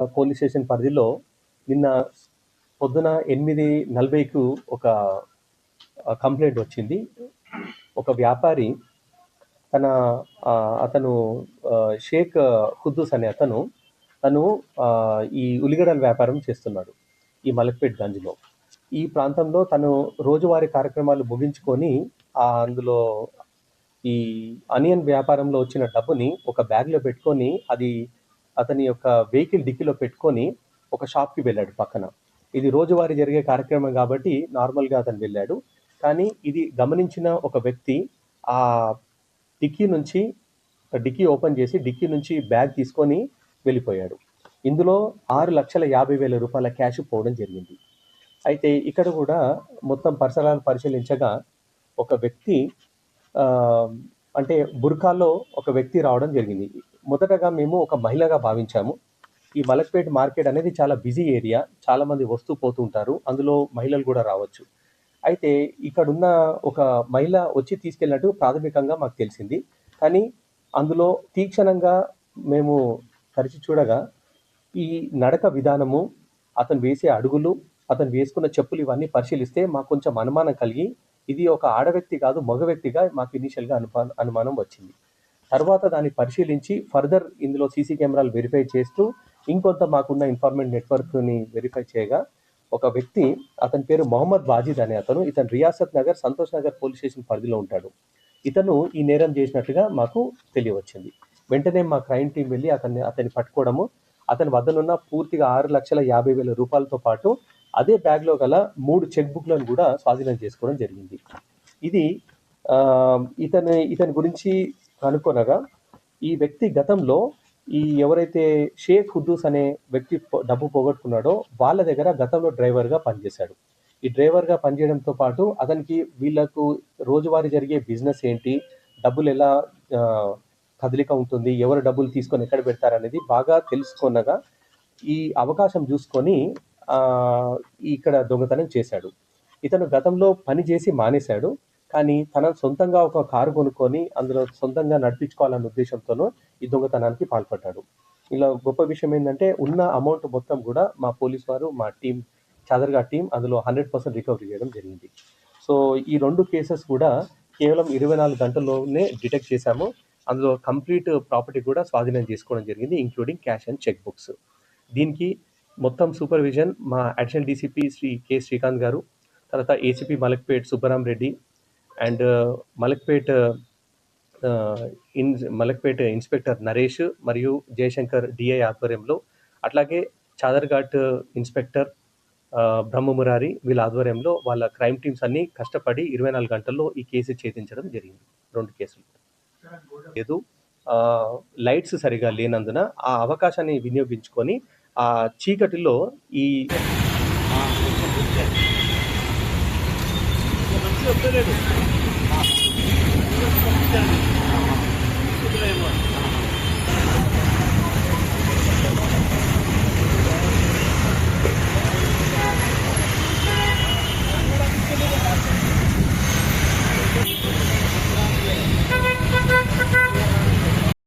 Police station పరిధిలో నిన్న పొద్దున ఎనిమిది నలభైకు ఒక కంప్లైంట్ వచ్చింది. ఒక వ్యాపారి తన అతను షేక్ ఖుద్దూస్ అనే అతను తను ఈ ఉల్లిగడ్డల వ్యాపారం చేస్తున్నాడు ఈ మలక్పేట్ గంజ్లో. ఈ ప్రాంతంలో తను రోజువారీ కార్యక్రమాలు ముగించుకొని అందులో ఈ అనియన్ వ్యాపారంలో వచ్చిన డబ్బుని ఒక బ్యాగ్లో పెట్టుకొని అది అతని యొక్క వెహికల్ డిక్కీలో పెట్టుకొని ఒక షాప్కి వెళ్ళాడు పక్కన. ఇది రోజువారీ జరిగే కార్యక్రమం కాబట్టి నార్మల్గా అతను వెళ్ళాడు. కానీ ఇది గమనించిన ఒక వ్యక్తి ఆ డిక్కీ నుంచి డిక్కీ ఓపెన్ చేసి డిక్కీ నుంచి బ్యాగ్ తీసుకొని వెళ్ళిపోయాడు. ఇందులో ఆరు లక్షల యాభై వేల రూపాయల క్యాష్ పోవడం జరిగింది. అయితే ఇక్కడ కూడా మొత్తం పరిసరాలను పరిశీలించగా ఒక వ్యక్తి అంటే బుర్కాలో ఒక వ్యక్తి రావడం జరిగింది. మొదటగా మేము ఒక మహిళగా భావించాము. ఈ మలక్పేట్ మార్కెట్ అనేది చాలా బిజీ ఏరియా. చాలామంది వస్తూ పోతూ ఉంటారు. అందులో మహిళలు కూడా రావచ్చు. అయితే ఇక్కడున్న ఒక మహిళ వచ్చి తీసుకెళ్ళినట్టు ప్రాథమికంగా మాకు తెలిసింది. కానీ అందులో తీక్షణంగా మేము తరిచి చూడగా ఈ నడక విధానము అతను వేసే అడుగులు అతను వేసుకున్న చెప్పులు ఇవన్నీ పరిశీలిస్తే మాకు కొంచెం అనుమానం కలిగి ఇది ఒక ఆడ వ్యక్తి కాదు మగ వ్యక్తిగా మాకు ఇనీషియల్గా అనుమా అనుమానం వచ్చింది. తర్వాత దాన్ని పరిశీలించి ఫర్దర్ ఇందులో సీసీ కెమెరాలు వెరిఫై చేస్తూ ఇంకొంత మాకున్న ఇన్ఫార్మెంట్ నెట్వర్క్ని వెరిఫై చేయగా ఒక వ్యక్తి అతని పేరు మొహమ్మద్ వాజిద్ అనే అతను ఇతను రియాసత్ నగర్ సంతోష్ నగర్ పోలీస్ స్టేషన్ పరిధిలో ఉంటాడు. ఇతను ఈ నేరం చేసినట్లుగా మాకు తెలియవచ్చింది. వెంటనే మా క్రైమ్ టీం వెళ్ళి అతన్ని అతన్ని పట్టుకోవడము అతని వద్దనున్న పూర్తిగా ఆరు లక్షల యాభై వేల రూపాయలతో పాటు అదే బ్యాగ్లో గల మూడు చెక్ బుక్లను కూడా స్వాధీనం చేసుకోవడం జరిగింది. ఇది ఇతని ఇతని గురించి కనుక్కొనగా ఈ వ్యక్తి గతంలో ఈ ఎవరైతే షేక్ హుద్దూస్ అనే వ్యక్తి డబ్బు పోగొట్టుకున్నాడో వాళ్ళ దగ్గర గతంలో డ్రైవర్గా పనిచేశాడు. ఈ డ్రైవర్గా పనిచేయడంతో పాటు అతనికి వీళ్ళకు రోజువారీ జరిగే బిజినెస్ ఏంటి డబ్బులు ఎలా కదలిక ఉంటుంది ఎవరు డబ్బులు తీసుకొని ఎక్కడ పెడతారనేది బాగా తెలుసుకున్నగా ఈ అవకాశం చూసుకొని ఇక్కడ దొంగతనం చేశాడు. ఇతను గతంలో పని చేసి మానేశాడు కానీ తన సొంతంగా ఒక కారు కొనుక్కొని అందులో సొంతంగా నడిపించుకోవాలన్న ఉద్దేశంతోనూ ఈ దొంగతనానికి పాల్పడ్డాడు. ఇలా గొప్ప విషయం ఏంటంటే ఉన్న అమౌంట్ మొత్తం కూడా మా పోలీస్ వారు మా టీం చాదర్గా టీం అందులో హండ్రెడ్ పర్సెంట్ రికవరీ చేయడం జరిగింది. సో ఈ రెండు కేసెస్ కూడా కేవలం ఇరవై నాలుగు గంటల్లోనే డిటెక్ట్ చేశాము. అందులో కంప్లీట్ ప్రాపర్టీ కూడా స్వాధీనం చేసుకోవడం జరిగింది including cash and cheque books. దీనికి మొత్తం సూపర్విజన్ మా additional DCP Shri K Srikanth గారు తర్వాత ACP Malakpet Subbaram Reddy and uh, Malakpet uh, in Malakpet inspector Naresh మరియు జయశంకర్ డిఐ ఆధ్వర్యంలో అట్లాగే చాదర్ఘాట్ ఇన్స్పెక్టర్ uh, బ్రహ్మమురారి వీళ్ళ ఆధ్వర్యంలో వాళ్ళ క్రైమ్ టీమ్స్ అన్ని కష్టపడి ఇరవై నాలుగు గంటల్లో ఈ కేసు ఛేదించడం జరిగింది. రెండు కేసులు. లేదు లైట్స్ సరిగా లేనందున ఆ అవకాశాన్ని వినియోగించుకొని ఆ చీకటిలో ఈ మంచిగా